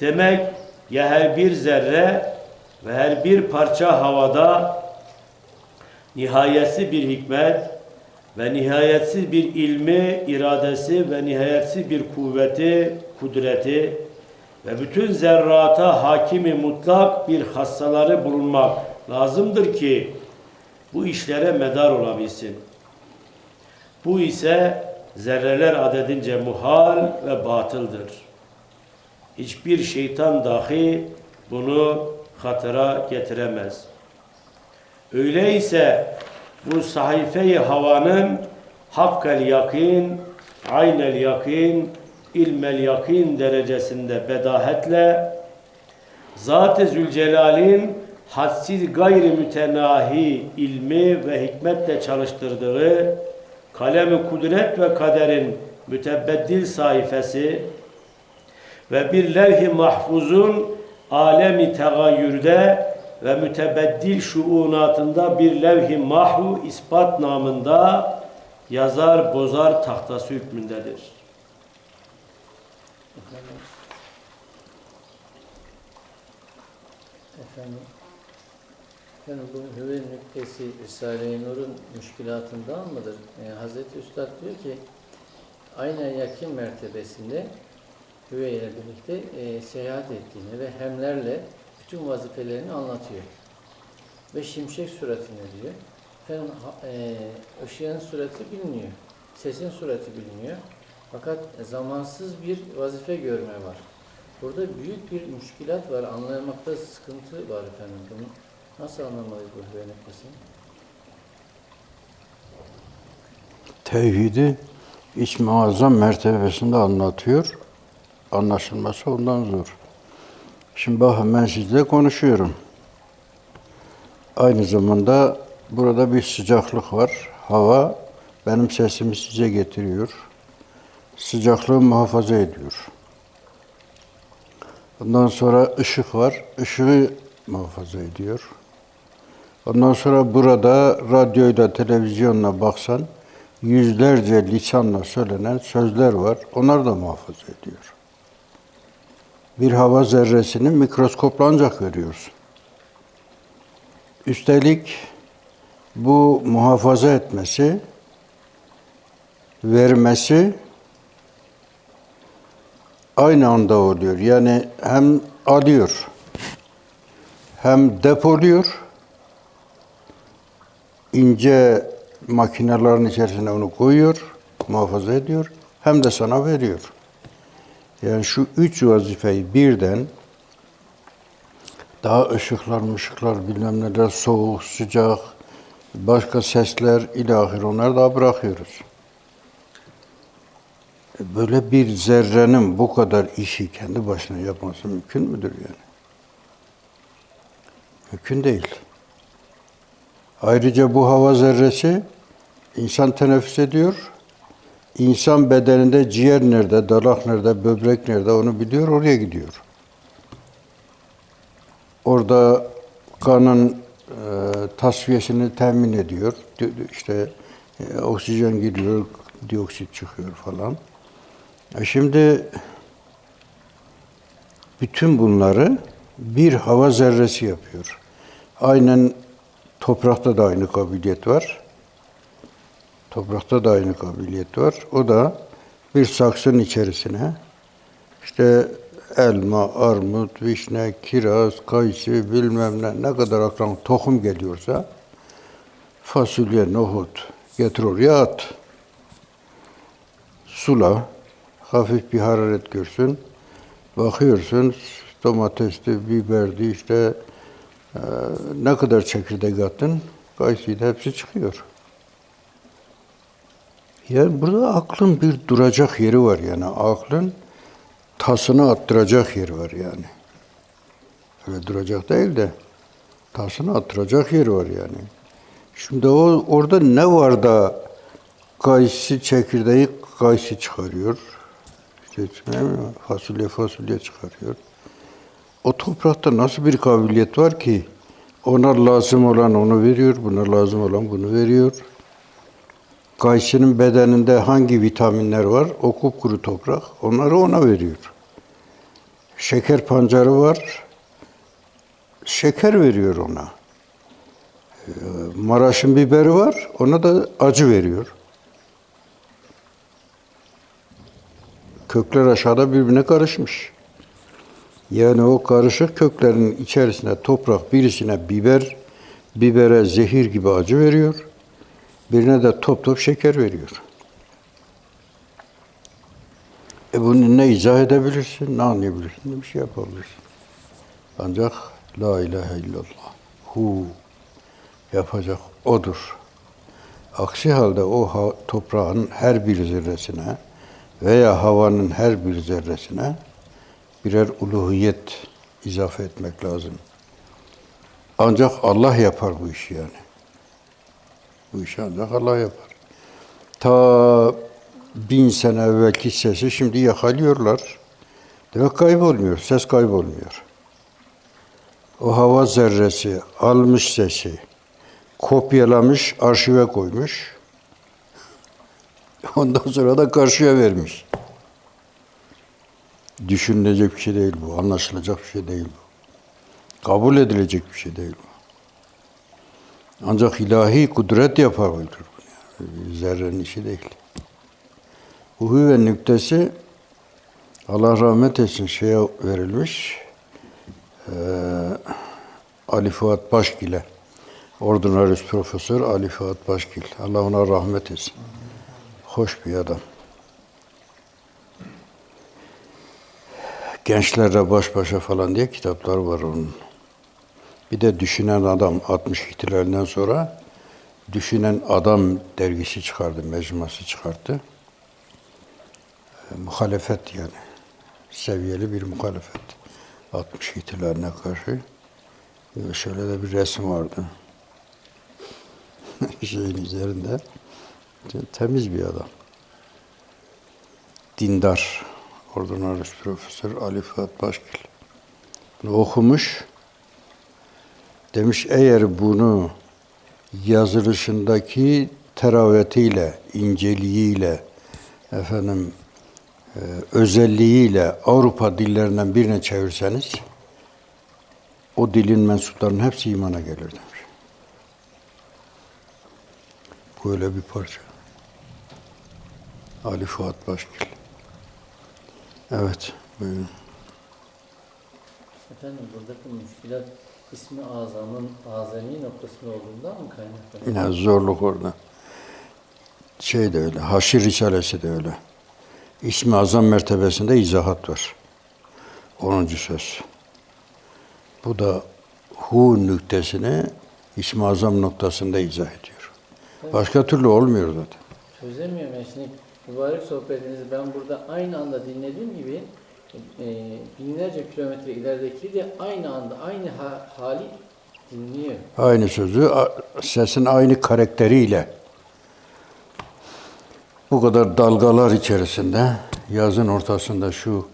Demek ya her bir zerre ve her bir parça havada nihayetsiz bir hikmet ve nihayetsiz bir ilmi, iradesi ve nihayetsiz bir kuvveti, kudreti ve bütün zerrata hakimi mutlak bir hassaları bulunmak lazımdır ki bu işlere medar olabilsin. Bu ise zerreler adedince muhal ve batıldır. Hiçbir şeytan dahi bunu hatıra getiremez. Öyleyse bu sahife-i havanın hakkel yakin, aynel yakin, ilmel yakin derecesinde bedahetle Zat-ı Zülcelal'in hadsiz gayri mütenahi ilmi ve hikmetle çalıştırdığı kalemi kudret ve kaderin mütebbeddil sayfası ve bir levh-i mahfuzun alemi tegayyürde ve mütebeddil şuunatında bir levh-i mahvu ispat namında yazar bozar tahtası hükmündedir. Efendim, efendim bu hüve nüktesi Risale-i Nur'un müşkilatından mıdır? E, Hazreti Üstad diyor ki, aynen yakin mertebesinde hüve ile birlikte e, seyahat ettiğini ve hemlerle bütün vazifelerini anlatıyor. Ve şimşek suretinde diyor. Efendim, e, ışığın sureti biliniyor. Sesin sureti biliniyor. Fakat zamansız bir vazife görme var. Burada büyük bir müşkilat var. Anlamakta sıkıntı var efendim. Bunu nasıl anlamalıyız bu hüve nüktesini? Tevhidi iç muazzam mertebesinde anlatıyor. Anlaşılması ondan zor. Şimdi bakın ben sizle konuşuyorum. Aynı zamanda burada bir sıcaklık var. Hava benim sesimi size getiriyor. Sıcaklığı muhafaza ediyor. Ondan sonra ışık var. Işığı muhafaza ediyor. Ondan sonra burada radyoyla, televizyonla baksan yüzlerce lisanla söylenen sözler var. Onlar da muhafaza ediyor. Bir hava zerresini mikroskopla ancak görüyorsun. Üstelik bu muhafaza etmesi, vermesi aynı anda oluyor. Yani hem alıyor, hem depoluyor, ince makinelerin içerisine onu koyuyor, muhafaza ediyor, hem de sana veriyor. Yani şu üç vazifeyi birden daha ışıklar, mışıklar, bilmem neler, soğuk, sıcak, başka sesler, ilahir onları daha bırakıyoruz. Böyle bir zerrenin bu kadar işi kendi başına yapması mümkün müdür yani? Mümkün değil. Ayrıca bu hava zerresi insan teneffüs ediyor. İnsan bedeninde ciğer nerede, dalak nerede, böbrek nerede onu biliyor, oraya gidiyor. Orada kanın e, tasfiyesini temin ediyor. Di- İşte e, oksijen giriyor, dioksit çıkıyor falan. E şimdi bütün bunları bir hava zerresi yapıyor. Aynen toprakta da aynı kabiliyet var. Toprakta da aynı kabiliyet var. O da bir saksının içerisine işte elma, armut, vişne, kiraz, kayısı bilmem ne ne kadar akran tohum geliyorsa fasulye, nohut getir oraya at. Sula, hafif bir hararet görsün. Bakıyorsun domatesli, biberdi işte e, ne kadar çekirdek attın kayısıydı hepsi çıkıyor. Yani burada aklın bir duracak yeri var yani. Aklın tasını attıracak yeri var yani. Öyle duracak değil de tasını attıracak yeri var yani. Şimdi o orada ne var da kayısı çekirdeği kayısı çıkarıyor. İşte fasulye fasulye çıkarıyor. O toprakta nasıl bir kabiliyet var ki ona lazım olan onu veriyor, buna lazım olan bunu veriyor. Kayısının bedeninde hangi vitaminler var? O kupkuru toprak. Onları ona veriyor. Şeker pancarı var. Şeker veriyor ona. Ee, Maraş'ın biberi var. Ona da acı veriyor. Kökler aşağıda birbirine karışmış. Yani o karışık köklerin içerisine toprak birisine biber, bibere zehir gibi acı veriyor. Birine de top top şeker veriyor. E bunu ne izah edebilirsin, ne anlayabilirsin, ne bir şey yapabilirsin. Ancak La ilahe illallah, hu yapacak odur. Aksi halde o toprağın her bir zerresine veya havanın her bir zerresine birer uluhiyet izafe etmek lazım. Ancak Allah yapar bu işi yani. Bu işi ancak Allah yapar. Ta bin sene evvelki sesi şimdi yakalıyorlar. Demek kaybolmuyor, ses kaybolmuyor. O hava zerresi almış sesi, kopyalamış, arşive koymuş. Ondan sonra da karşıya vermiş. Düşünülecek bir şey değil bu, anlaşılacak bir şey değil bu. Kabul edilecek bir şey değil bu. Ancak ilahi kudret yapabilir bunu. Yani. Zerrenin işi değil. Uhu ve nüktesi Allah rahmet etsin şeye verilmiş. Eee Ali Fuat Başgil'e. Ordinaris Profesör Ali Fuat Başgil. Allah ona rahmet etsin. Hoş bir adam. Gençlerle baş başa falan diye kitaplar var onun. Bir de Düşünen Adam 60 ihtilalinden sonra Düşünen Adam dergisi çıkardı, mecmuası çıkarttı. E, muhalefet yani. Seviyeli bir muhalefet. 60 ihtilaline karşı. E, şöyle de bir resim vardı. Şeyin üzerinde. Temiz bir adam. Dindar. Ordinaris Profesör Ali Fuat Başgil. Bunu okumuş. Demiş eğer bunu yazılışındaki teravetiyle, inceliğiyle, efendim e, özelliğiyle Avrupa dillerinden birine çevirseniz o dilin mensuplarının hepsi imana gelir demiş. Böyle bir parça. Ali Fuat Başgil. Evet, buyurun. Efendim buradaki müşkilat ismi azamın azami noktasında olduğundan mı kaynaklanıyor? Yani zorluk orada. Şey de öyle, Haşir Risalesi de öyle. İsmi azam mertebesinde izahat var. 10. söz. Bu da hu nüktesini ismi azam noktasında izah ediyor. Başka türlü olmuyor zaten. Çözemiyorum yani şimdi mübarek sohbetinizi ben burada aynı anda dinlediğim gibi e, binlerce kilometre ilerideki de aynı anda aynı ha- hali dinliyor. Aynı sözü sesin aynı karakteriyle bu kadar dalgalar içerisinde yazın ortasında şu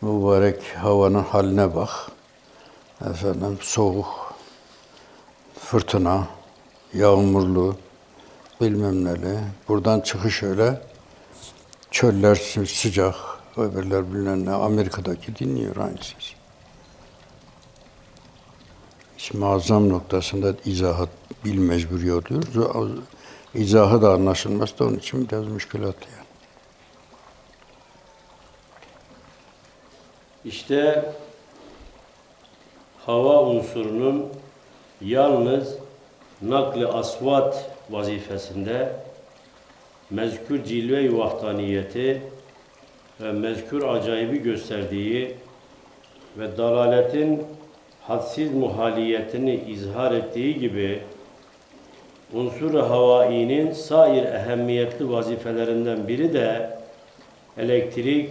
mübarek havanın haline bak. Efendim soğuk, fırtına, yağmurlu, bilmem neli. Buradan çıkış öyle. Çöller sı- sıcak, öbürler bilmem ne. Amerika'daki dinliyor aynı ses. İsmi azam noktasında izahat bil mecburi oluyor. İzahı da anlaşılmaz da onun için biraz müşkülat yani. İşte hava unsurunun yalnız nakli asvat vazifesinde mezkür cilve-i vahdaniyeti ve mezkür acayibi gösterdiği ve dalaletin hadsiz muhaliyetini izhar ettiği gibi unsur-u havainin sair ehemmiyetli vazifelerinden biri de elektrik,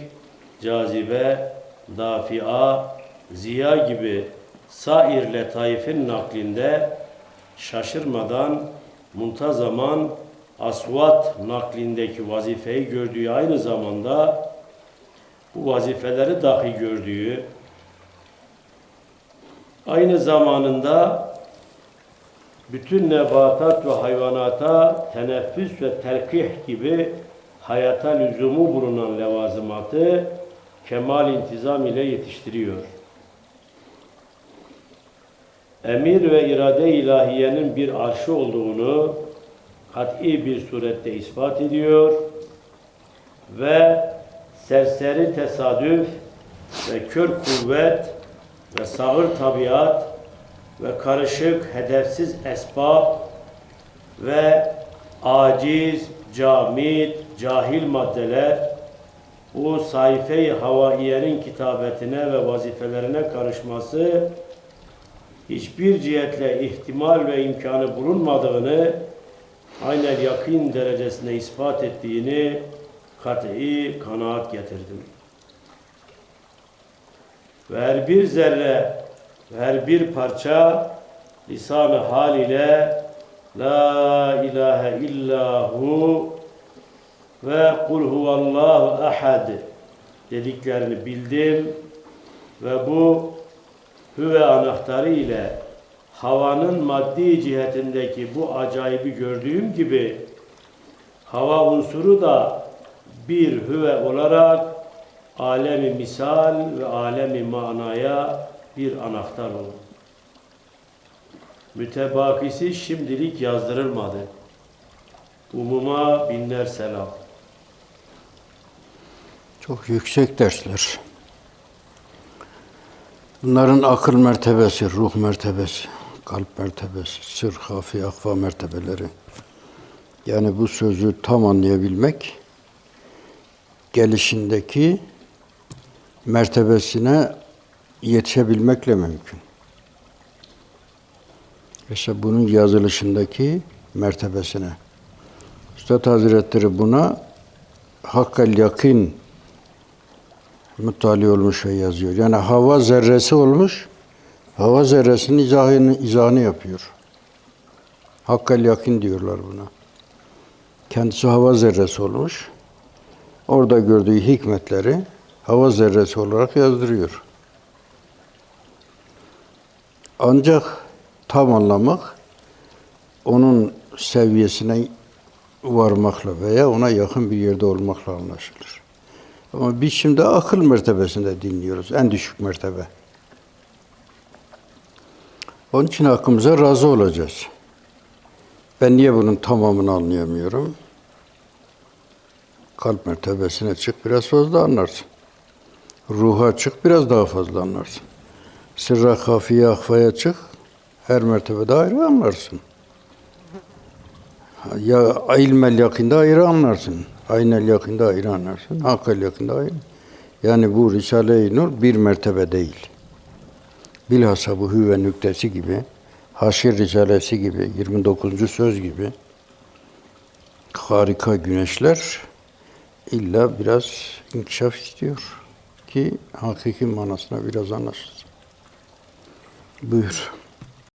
cazibe, dafia, ziya gibi sair letaifin naklinde şaşırmadan muntazaman asvat naklindeki vazifeyi gördüğü aynı zamanda bu vazifeleri dahi gördüğü aynı zamanında bütün nebatat ve hayvanata teneffüs ve telkih gibi hayata lüzumu bulunan levazımatı kemal intizam ile yetiştiriyor. Emir ve irade ilahiyenin bir arşı olduğunu kat'i bir surette ispat ediyor ve serseri tesadüf ve kör kuvvet ve sağır tabiat ve karışık hedefsiz esbab ve aciz, camit, cahil maddeler bu sayfe-i havaiyenin kitabetine ve vazifelerine karışması hiçbir cihetle ihtimal ve imkanı bulunmadığını aynen yakın derecesine ispat ettiğini kat'i kanaat getirdim. Ve her bir zerre her bir parça lisan-ı hal ile La ilahe illahu ve kul huvallahu ahad dediklerini bildim ve bu hüve anahtarı ile havanın maddi cihetindeki bu acayibi gördüğüm gibi hava unsuru da bir hüve olarak alemi misal ve alemi manaya bir anahtar olur. Mütebakisi şimdilik yazdırılmadı. Umuma binler selam. Çok yüksek dersler. Bunların akıl mertebesi, ruh mertebesi, kalp mertebesi, sır, hafi, akva mertebeleri. Yani bu sözü tam anlayabilmek, gelişindeki mertebesine yetişebilmekle mümkün. İşte bunun yazılışındaki mertebesine. Üstad Hazretleri buna hakkal yakin muttali olmuş ve yazıyor. Yani hava zerresi olmuş, hava zerresinin izahını, izahını yapıyor. Hakkal yakin diyorlar buna. Kendisi hava zerresi olmuş. Orada gördüğü hikmetleri hava zerresi olarak yazdırıyor. Ancak tam anlamak onun seviyesine varmakla veya ona yakın bir yerde olmakla anlaşılır. Ama biz şimdi akıl mertebesinde dinliyoruz. En düşük mertebe. Onun için hakkımıza razı olacağız. Ben niye bunun tamamını anlayamıyorum? Kalp mertebesine çık biraz fazla anlarsın. Ruha çık biraz daha fazla anlarsın. Sırra, kafiye, akfaya çık. Her mertebede ayrı anlarsın. Ya ilmel yakında ayrı anlarsın. Aynel yakında ayrı anlarsın. Hakkal yakında ayrı. Yani bu Risale-i Nur bir mertebe değil. Bilhassa bu hüve nüktesi gibi, Haşir Risalesi gibi, 29. söz gibi harika güneşler illa biraz inkişaf istiyor ki hakiki manasına biraz anlaşılsın. Buyur.